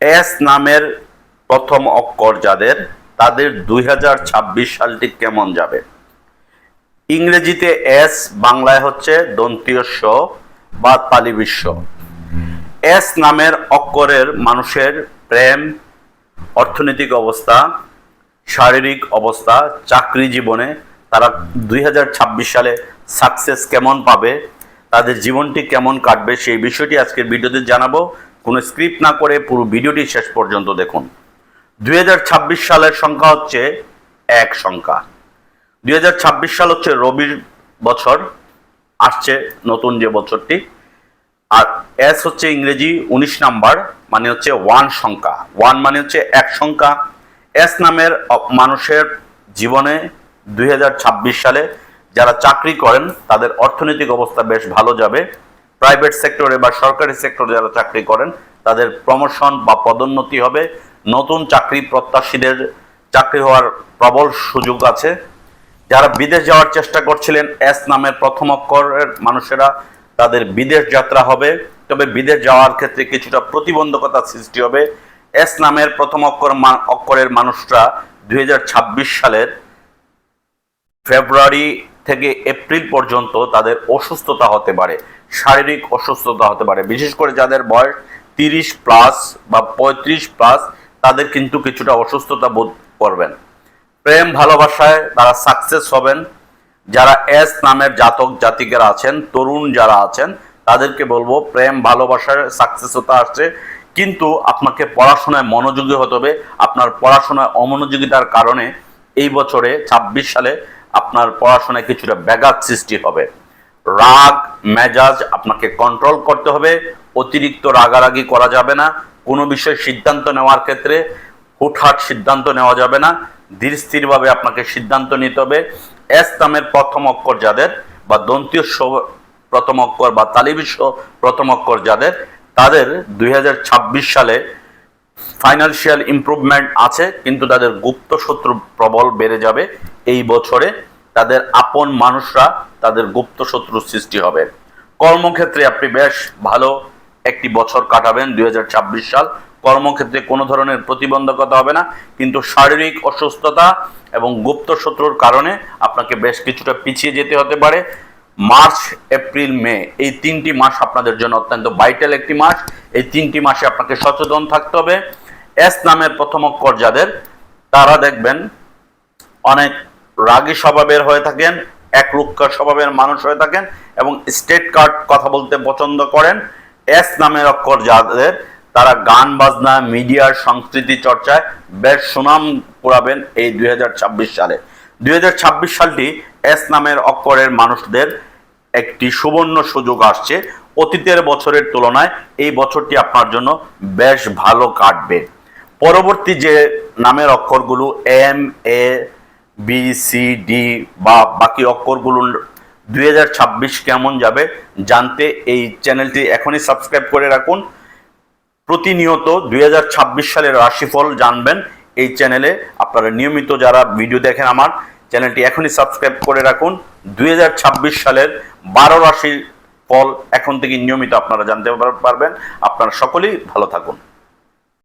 S নামের প্রথম অক্ষর যাদের, তাদের দুই সালটি কেমন যাবে? ইংরেজিতে এস, বাংলায় হচ্ছে দন্তীয় স বা তালিবিশ্ব এস নামের অক্ষরের মানুষের প্রেম, অর্থনৈতিক অবস্থা, শারীরিক অবস্থা, চাকরি জীবনে তারা দুই হাজার ছাব্বিশ সালে সাকসেস কেমন পাবে, তাদের জীবনটি কেমন কাটবে, সেই বিষয়টি আজকের ভিডিওতে জানাব। কোনো স্ক্রিপ্ট না করে পুরো ভিডিওটি শেষ পর্যন্ত দেখুন। দু হাজার ছাব্বিশ সালের সংখ্যা হচ্ছে এক সংখ্যা। দু হাজার ছাব্বিশ সাল হচ্ছে রবির বছর, আসছে নতুন যে বছরটি। আর এস হচ্ছে ইংরেজি উনিশ নাম্বার মানে হচ্ছে ওয়ান সংখ্যা। ওয়ান মানে হচ্ছে এক সংখ্যা। এস নামের মানুষের জীবনে দুই হাজার ছাব্বিশ সালে যারা চাকরি করেন, তাদের অর্থনৈতিক অবস্থা বেশ ভালো যাবে। প্রাইভেট সেক্টরে বা সরকারি সেক্টরে যারা চাকরি করেন, তাদের প্রমোশন বা পদোন্নতি হবে। নতুন চাকরি প্রত্যাশীদের চাকরি হওয়ার প্রবল সুযোগ আছে। যারা বিদেশ যাওয়ার চেষ্টা করছিলেন, এস নামের প্রথম অক্ষরের মানুষেরা তাদের বিদেশ যাত্রা হবে। তবে বিদেশ যাওয়ার ক্ষেত্রে কিছুটা প্রতিবন্ধকতা সৃষ্টি হবে। এস নামের প্রথম অক্ষর অক্ষরের মানুষরা দুই হাজার ছাব্বিশ সালের ফেব্রুয়ারি থেকে এপ্রিল পর্যন্ত তাদের অসুস্থতা হতে পারে। শারীরিক অসুস্থতা হতে পারে। বিশেষ করে যাদের বয়স তিরিশ প্লাস বা পঁয়ত্রিশ প্লাস তাদের কিন্তু কিছুটা অসুস্থতা বোধ করবেন। প্রেম, ভালোবাসায় তারা সাকসেস হবেন। যারা এস নামের জাতক, জাতিকেরা আছেন, তরুণ যারা আছেন, তাদেরকে বলব, প্রেম ভালোবাসার সাকসেস হতে আসছে। কিন্তু আপনাকে পড়াশোনায় মনোযোগী হতে হবে। আপনার পড়াশোনায় অমনোযোগিতার কারণে এই বছরে ২৬ সালে আপনার পড়াশোনায় কিছুটা ব্যাঘাত সৃষ্টি হবে। রাগ, মেজাজ আপনাকে কন্ট্রোল করতে হবে। অতিরিক্ত রাগারাগি করা যাবে না। কোনো বিষয়ে সিদ্ধান্ত নেওয়ার ক্ষেত্রে হুটহাট সিদ্ধান্ত নেওয়া যাবে না। ধীর স্থিরভাবে আপনাকে সিদ্ধান্ত নিতে হবে। এস নামের প্রথম অক্ষর যাদের বা দন্তীয় প্রথম অক্ষর বা তালিবিশ্ব প্রথম অক্ষর যাদের, তাদের দুই হাজার ছাব্বিশ সালে ফাইন্যান্সিয়াল ইমপ্রুভমেন্ট আছে, কিন্তু তাদের গুপ্ত শত্রু প্রবল বেড়ে যাবে। এই বছরে তাদের আপন মানুষরা তাদের গুপ্ত শত্রু সৃষ্টি হবে। কর্মক্ষেত্রে আপনি বেশ ভালো একটি বছর কাটাবেন, দুই হাজার ছাব্বিশ সাল। কর্মক্ষেত্রে কোনো ধরনের প্রতিবন্ধকতা হবে না, কিন্তু শারীরিক অসুস্থতা এবং গুপ্ত শত্রুর কারণে আপনাকে বেশ কিছুটা পিছিয়ে যেতে হতে পারে। মার্চ, এপ্রিল, মে, এই তিনটি মাস আপনাদের জন্য অত্যন্ত ভাইটাল একটি মাস। এই তিনটি মাসে আপনাকে সচেতন থাকতে হবে। এস নামের প্রথম অক্ষর যাদের, তারা দেখবেন অনেক রাগী স্বভাবের হয়ে থাকেন এক রুক্ষা স্বভাবের মানুষ হয়ে থাকেন এবং স্টেট কার্ড কথা বলতে পছন্দ করেন। এস নামের অক্ষর যাদের, তারা গান, বাজনা মিডিয়ার সংস্কৃতি চর্চায় বেশ সুনাম কুড়াবেন এই দুই সালে। দু হাজার ছাব্বিশ সালটি এস নামের অক্ষরের মানুষদের একটি সুবর্ণ সুযোগ আসছে। অতীতের বছরের তুলনায় এই বছরটি আপনার জন্য বেশ ভালো কাটবে। পরবর্তী যে নামের অক্ষরগুলো M, A B C D বা বাকি অক্ষরগুলো দুই হাজার ছাব্বিশ কেমন যাবে জানতে এই চ্যানেলটি এখনই সাবস্ক্রাইব করে রাখুন। প্রতিনিয়ত দুই হাজার ছাব্বিশ সালের রাশিফল জানবেন এই চ্যানেলে। আপনারা নিয়মিত যারা ভিডিও দেখেন আমার, চ্যানেলটি এখনই সাবস্ক্রাইব করে রাখুন। দুই হাজার ছাব্বিশ সালের বারো রাশির ফল এখন থেকে নিয়মিত আপনারা জানতে পারবেন। আপনারা সকলেই ভালো থাকুন।